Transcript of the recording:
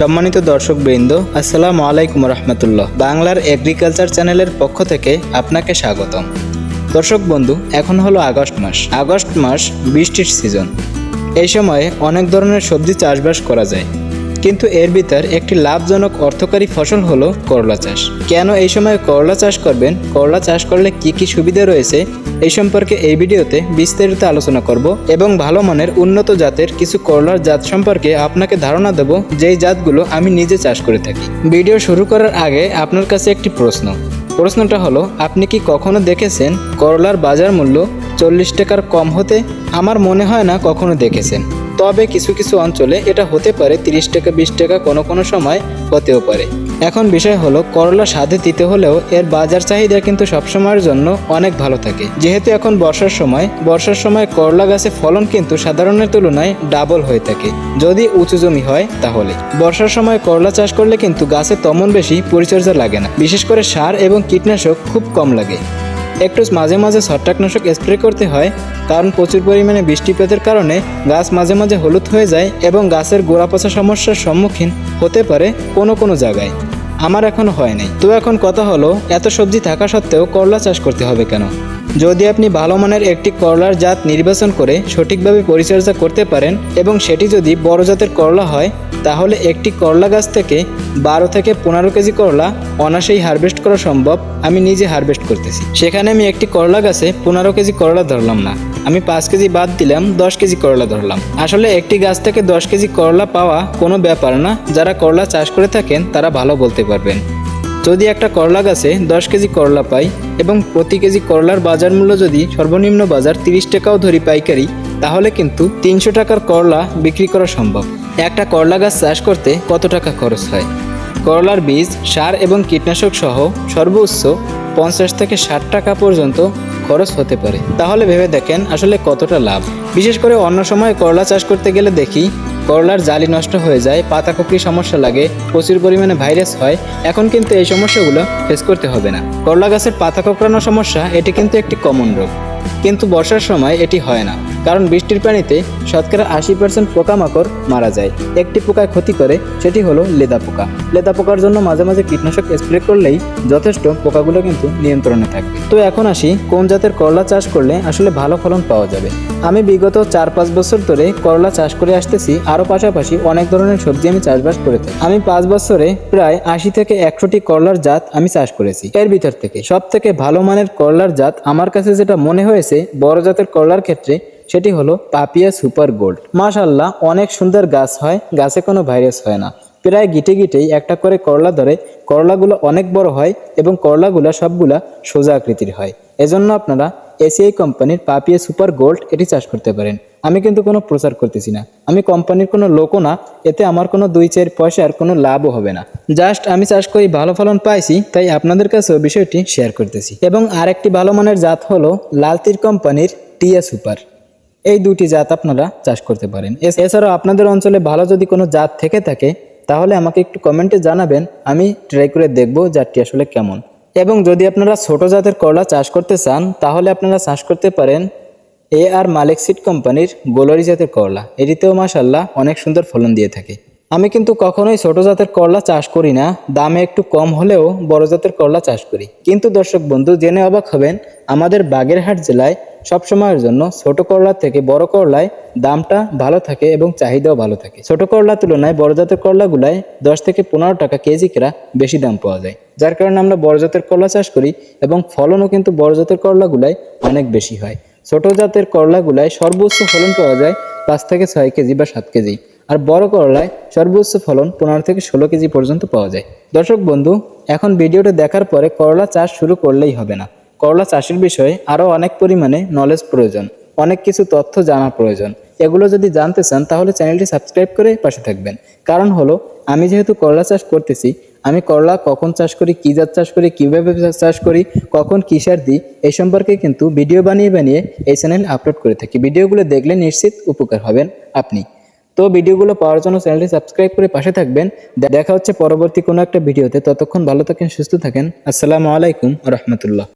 সম্মানিত দর্শক বৃন্দ আসসালামু আলাইকুম রহমতুল্লাহ। বাংলার এগ্রিকালচার চ্যানেলের পক্ষ থেকে আপনাকে স্বাগতম। দর্শক বন্ধু, এখন হলো আগস্ট মাস। আগস্ট মাস বৃষ্টির সিজন এই সময়ে অনেক ধরনের সবজি চাষবাস করা যায়। কিন্তু এর ভিতর একটি লাভজনক অর্থকারী ফসল হলো করলা চাষ। কেন এই সময় করলা চাষ করবেন? করলা চাষ করলে কি কি সুবিধা রয়েছে? এই সম্পর্কে এই ভিডিওতে বিস্তারিত আলোচনা করব এবং ভালো মানের উন্নত জাতের কিছু করলার জাত সম্পর্কে আপনাকে ধারণা দেব, যেই জাতগুলো আমি নিজে চাষ করে থাকি। ভিডিও শুরু করার আগে আপনার কাছে একটি প্রশ্ন। প্রশ্নটা হলো, আপনি কি কখনো দেখেছেন করলার বাজার মূল্য চল্লিশ টাকার কম হতে? আমার মনে হয় না কখনো দেখেছেন। তবে কিছু কিছু অঞ্চলে এটা হতে পারে তিরিশ টাকা, বিশ টাকা কোনো কোনো সময় হতেও পারে। এখন বিষয় হলো, করলা স্বাদে দিতে হলেও এর বাজার চাহিদা কিন্তু সবসময়ের জন্য অনেক ভালো থাকে। যেহেতু এখন বর্ষার সময় বর্ষার সময় করলা গাছে ফলন কিন্তু সাধারণের তুলনায় ডাবল হয়ে থাকে। যদি উঁচু জমি হয়, তাহলে। বর্ষার সময় করলা চাষ করলে কিন্তু গাছে তেমন বেশি পরিচর্যা লাগে না। বিশেষ করে সার এবং কীটনাশক খুব কম লাগে। একটু মাঝে মাঝে ছত্রাকনাশক স্প্রে করতে হয়, কারণ প্রচুর পরিমাণে বৃষ্টিপাতের কারণে গাছ মাঝে মাঝে হলুদ হয়ে যায় এবং গাছের গোড়া পচা সমস্যার সম্মুখীন হতে পারে কোনো কোনো জায়গায়। আমার এখনও হয় নাই। তো এখন কথা হলো, এত সবজি থাকা সত্ত্বেও করলা চাষ করতে হবে কেন? যদি আপনি ভালো মানের একটি করলার জাত নির্বাচন করে সঠিকভাবে পরিচর্যা করতে পারেন এবং সেটি যদি বড় জাতের করলা হয়, তাহলে একটি করলা গাছ থেকে বারো থেকে পনেরো কেজি করলা অনাসেই হারভেস্ট করা সম্ভব। আমি নিজে হারভেস্ট করতেছি। সেখানে আমি একটি করলা গাছে পনেরো কেজি করলা ধরলাম না। আমি পাঁচ কেজি বাদ দিলাম, দশ কেজি করলা ধরলাম। আসলে একটি গাছ থেকে দশ কেজি করলা পাওয়া কোনো ব্যাপার না। যারা করলা চাষ করে থাকেন, তারা ভালো বলতে পারবেন। যদি একটা করলা গাছে দশ কেজি করলা পাই এবং প্রতি কেজি করলার বাজার মূল্য যদি সর্বনিম্ন বাজার তিরিশ টাকাও ধরি পাইকারি, তাহলে কিন্তু তিনশো টাকার করলা বিক্রি করা সম্ভব। একটা করলা গাছ চাষ করতে কত টাকা খরচ হয়? করলার বীজ, সার এবং কীটনাশক সহ সর্বোচ্চ পঞ্চাশ থেকে ষাট টাকা পর্যন্ত খরচ হতে পারে। তাহলে ভেবে দেখেন আসলে কতটা লাভ। বিশেষ করে অন্য সময় করলা চাষ করতে গেলে দেখি করলার জালি নষ্ট হয়ে যায় পাতা পাতাকপি সমস্যা লাগে, প্রচুর পরিমাণে ভাইরাস হয়, এখন কিন্তু এই সমস্যাগুলো ফেস করতে হবে না। করলা গাছের পাতা কোঁকড়ানো সমস্যা, এটি কিন্তু একটি কমন রোগ। কিন্তু বর্ষার সময় এটি হয় না। কারণ বৃষ্টির পানিতে শতকরা আশি পার্সেন্ট পোকামাকড় মারা যায়। একটি পোকায় ক্ষতি করে, সেটি হলো লেদা পোকা। লেদা পোকার জন্য মাঝে মাঝে কীটনাশক স্প্রে করলেই যথেষ্ট পোকাগুলো কিন্তু নিয়ন্ত্রণে থাকবে। তো এখন আসি, কোন জাতের করলা চাষ করলে আসলে ভালো ফলন পাওয়া যাবে? আমি বিগত চার পাঁচ বছর ধরে করলা চাষ করে আসতেছি, আরও পাশাপাশি অনেক ধরনের সবজি আমি চাষবাস করে থাকি। আমি পাঁচ বছরে প্রায় আশি থেকে একশোটি করলার জাত আমি চাষ করেছি। এর ভিতর থেকে সব থেকে ভালো মানের করলার জাত আমার কাছে যেটা মনে হয়েছে বড় জাতের করলার ক্ষেত্রে সেটি হলো পাপিয়া সুপার গোল্ড। মাশাল্লাহ অনেক সুন্দর গাছ হয়, গাছে কোনো ভাইরাস হয় না। প্রায় গিটে গিটেই একটা করে করলা ধরে, করলাগুলো অনেক বড় হয় এবং করলাগুলো সবগুলা সোজা আকৃতির হয়। এজন্য আপনারা এসিআই কোম্পানির পাপিয়া সুপার গোল্ড এটি চাষ করতে পারেন। আমি কিন্তু কোনো প্রচার করতেছি না। আমি কোম্পানির কোনো লোকও না, এতে আমার কোনো দুই চার পয়সার কোনো লাভও হবে না। জাস্ট আমি চাষ করি ভালো ফলন পাইছি, তাই আপনাদের কাছেও বিষয়টি শেয়ার করতেছি। এবং আরেকটি ভালো মানের জাত হলো লালতির কোম্পানির টিয়া সুপার। এই দুটি জাত আপনারা চাষ করতে পারেন। এছাড়াও আপনাদের অঞ্চলে ভালো যদি কোনো জাত থেকে থাকে তাহলে আমাকে একটু কমেন্টে জানাবেন, আমি ট্রাই করে দেখব জাতটি আসলে কেমন। এবং যদি আপনারা ছোট জাতের করলা চাষ করতে চান, তাহলে আপনারা চাষ করতে পারেন এ আর মালিক সিট কোম্পানির গোলারি জাতের করলা। এটিতেও মাসাল্লাহ অনেক সুন্দর ফলন দিয়ে থাকে। আমি কিন্তু কখনোই ছোট জাতের করলা চাষ করি না, দামে একটু কম হলেও বড় জাতের করলা চাষ করি। কিন্তু দর্শক বন্ধু, জেনে অবাক হবেন, আমাদের বাগেরহাট জেলায় সবসময়ের জন্য ছোট করলা থেকে বড় করলায় দামটা ভালো থাকে এবং চাহিদাও ভালো থাকে। ছোট করলার তুলনায় বড় জাতের করলাগুলায় দশ থেকে পনেরো টাকা কেজি কেরা বেশি দাম পাওয়া যায়। যার কারণে আমরা বড় জাতের করলা চাষ করি এবং ফলনও কিন্তু বড় জাতের করলাগুলায় অনেক বেশি হয়। ছোট জাতের করলাগুলায় সর্বোচ্চ ফলন পাওয়া যায় পাঁচ থেকে ছয় কেজি বা সাত কেজি। আর বড় করলায় সর্বোচ্চ ফলন পনেরো থেকে ষোলো কেজি পর্যন্ত পাওয়া যায়। দর্শক বন্ধু, এখন ভিডিওটা দেখার পরে করলা চাষ শুরু করলেই হবে না। করলা চাষের বিষয়ে আরও অনেক পরিমাণে নলেজ প্রয়োজন, অনেক কিছু তথ্য জানা প্রয়োজন। এগুলো যদি জানতে চান, তাহলে চ্যানেলটি সাবস্ক্রাইব করে পাশে থাকবেন। কারণ হলো, আমি যেহেতু করলা চাষ করতেছি, আমি করলা কখন চাষ করি, কী জাত চাষ করি, কীভাবে চাষ করি, কখন কী সার দিই এই সম্পর্কে কিন্তু ভিডিও বানিয়ে বানিয়ে এই চ্যানেলে আপলোড করে থাকি। ভিডিওগুলো দেখলে নিশ্চিত উপকার হবেন আপনি। তো ভিডিওগুলো পাওয়ার জন্য চ্যানেলটি সাবস্ক্রাইব করে পাশে থাকবেন। দেখা হচ্ছে পরবর্তী কোনো একটা ভিডিওতে। ততক্ষণ ভালো থাকেন, সুস্থ থাকেন। আসসালামু আলাইকুম রহমতুল্লাহ।